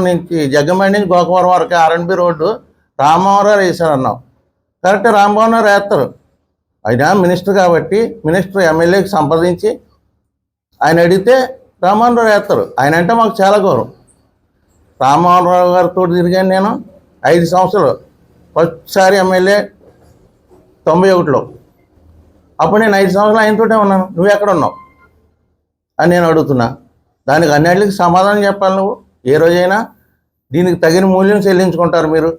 నుంచి జగ్గమండి నుంచి గోకవరం వరకు ఆర్ఎన్బి రోడ్డు రామ్మోహన్ రావు వేశారు అన్నావు కరెక్ట్ రామ్మోహన్ రావు వేస్తారు. ఆయన మినిస్టర్ కాబట్టి మినిస్టర్ ఎమ్మెల్యేకి సంప్రదించి ఆయన అడిగితే రామ్మోహన్ రావు వేస్తారు. ఆయన అంటే మాకు చాలా గౌరవం. రామ్మోహన్ రావు గారితో తిరిగాను నేను ఐదు సంవత్సరాలు. ఫస్ట్సారి ఎమ్మెల్యే తొంభై ఒకటిలో. అప్పుడు నేను ఐదు సంవత్సరాలు ఆయనతోటే ఉన్నాను. నువ్వు ఎక్కడ ఉన్నావు? అని నేను అడుగుతున్నా. దానికి అన్నిటికి సమాధానం చెప్పాలి నువ్వు. ఏ రోజైనా దీనికి తగిన మూల్యం చెల్లించుకుంటారు మీరు.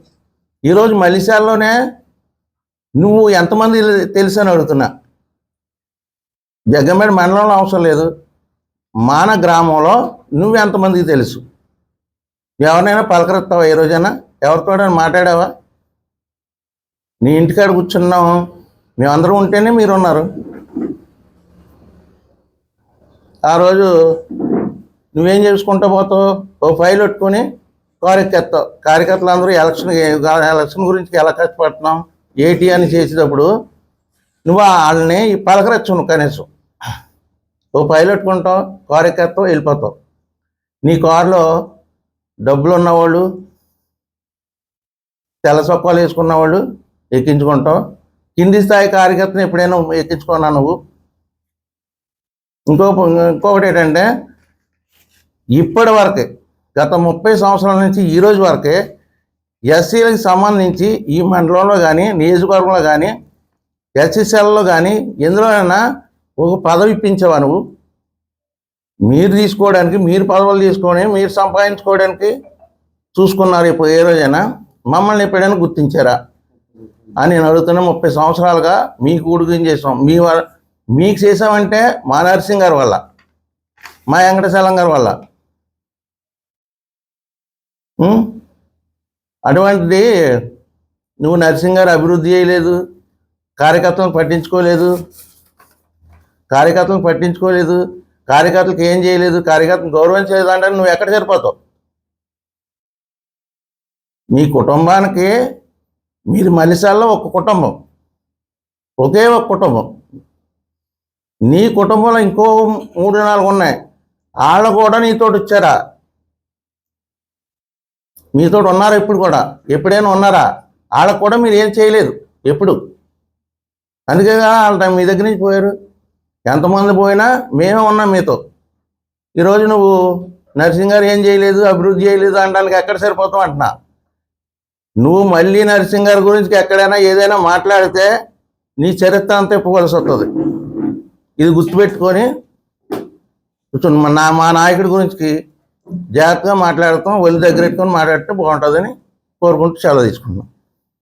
ఈరోజు మలిశాల్లోనే నువ్వు ఎంతమంది తెలుసు అని అడుగుతున్నా జగ్గంపేట మండలంలో అవసరం లేదు. మాన గ్రామంలో నువ్వు ఎంతమందికి తెలుసు? ఎవరినైనా పలకరిస్తావా ఏ రోజైనా? ఎవరితో మాట్లాడావా? నీ ఇంటికాడ కూర్చున్నాం. మేమందరం ఉంటేనే మీరు ఉన్నారు ఆ రోజు నువ్వేం చేసుకుంటూ పోతావు? ఓ ఫైల్ పెట్టుకొని కార్యకర్తావు కార్యకర్తలు అందరూ ఎలక్షన్ ఎలక్షన్ గురించి ఎలా కష్టపడుతున్నాం? ఏటి అని చేసేటప్పుడు నువ్వు వాళ్ళని పలకరచ్చు నువ్వు కనీసం. ఓ ఫైల్ పెట్టుకుంటావు కార్యకర్త వెళ్ళిపోతావు. నీ కారులో డబ్బులు ఉన్నవాళ్ళు తెల్ల సొక్కాలు వేసుకున్న వాళ్ళు ఎక్కించుకుంటావు. కింది స్థాయి కార్యకర్తను ఎప్పుడైనా ఎక్కించుకున్నా నువ్వు? ఇంకో ఇంకొకటి ఏంటంటే ఇప్పటి వరకే గత ముప్పై సంవత్సరాల నుంచి ఈ రోజు వరకే ఎస్సీలకు సంబంధించి ఈ మండలంలో కానీ నియోజకవర్గంలో కానీ ఎస్సీసీలలో కానీ ఎందులోనైనా ఒక పదవి ఇప్పించావా నువ్వు? మీరు తీసుకోవడానికి మీరు పదవులు తీసుకొని మీరు సంపాదించుకోవడానికి చూసుకున్నారు ఇప్పుడు ఏ రోజైనా. మమ్మల్ని ఎప్పుడైనా గుర్తించారా? అని నేను అడుగుతున్నా ముప్పై సంవత్సరాలుగా మీకు ఉడికిం చేసాం. మీ వల్ల మీకు చేసామంటే మా నరసింగ్ గారి వల్ల మా వెంకటశైలం గారి వల్ల. అటువంటిది నువ్వు నరసింగ్ గారు అభివృద్ధి చేయలేదు కార్యకర్తలను పట్టించుకోలేదు కార్యకర్తలను పట్టించుకోలేదు కార్యకర్తలకు ఏం చేయలేదు కార్యకర్తను గౌరవించలేదు అంటే నువ్వు ఎక్కడ సరిపోతావు? మీ కుటుంబానికి మీరు మలిసాల్లో ఒక కుటుంబం ఒకే ఒక కుటుంబం. నీ కుటుంబంలో ఇంకో మూడు నాలుగు ఉన్నాయి. వాళ్ళు కూడా నీతోటి వచ్చారా? మీతో ఉన్నారా ఇప్పుడు కూడా. ఎప్పుడైనా ఉన్నారా? వాళ్ళకు కూడా మీరు ఏం చేయలేదు. ఎప్పుడు? అందుకే వాళ్ళ మీ దగ్గర నుంచి పోయారు. ఎంతమంది పోయినా మేమే ఉన్నాం మీతో. ఈరోజు నువ్వు నర్సింగ్ గారు ఏం చేయలేదు అభివృద్ధి చేయలేదు అనడానికి ఎక్కడ సరిపోతావు అంటున్నా? నువ్వు మళ్ళీ నరసింగ్ గారి గురించి ఎక్కడైనా ఏదైనా మాట్లాడితే నీ చరిత్ర అంతా ఇప్పవలసి వస్తుంది ఇది గుర్తుపెట్టుకొని కూర్చొని మా నా మా నాయకుడి గురించి జాగ్రత్తగా మాట్లాడతాం ఒళ్ళు దగ్గర పెట్టుకొని మాట్లాడితే బాగుంటుందని కోరుకుంటూ సెలవు తీసుకుంటున్నాం.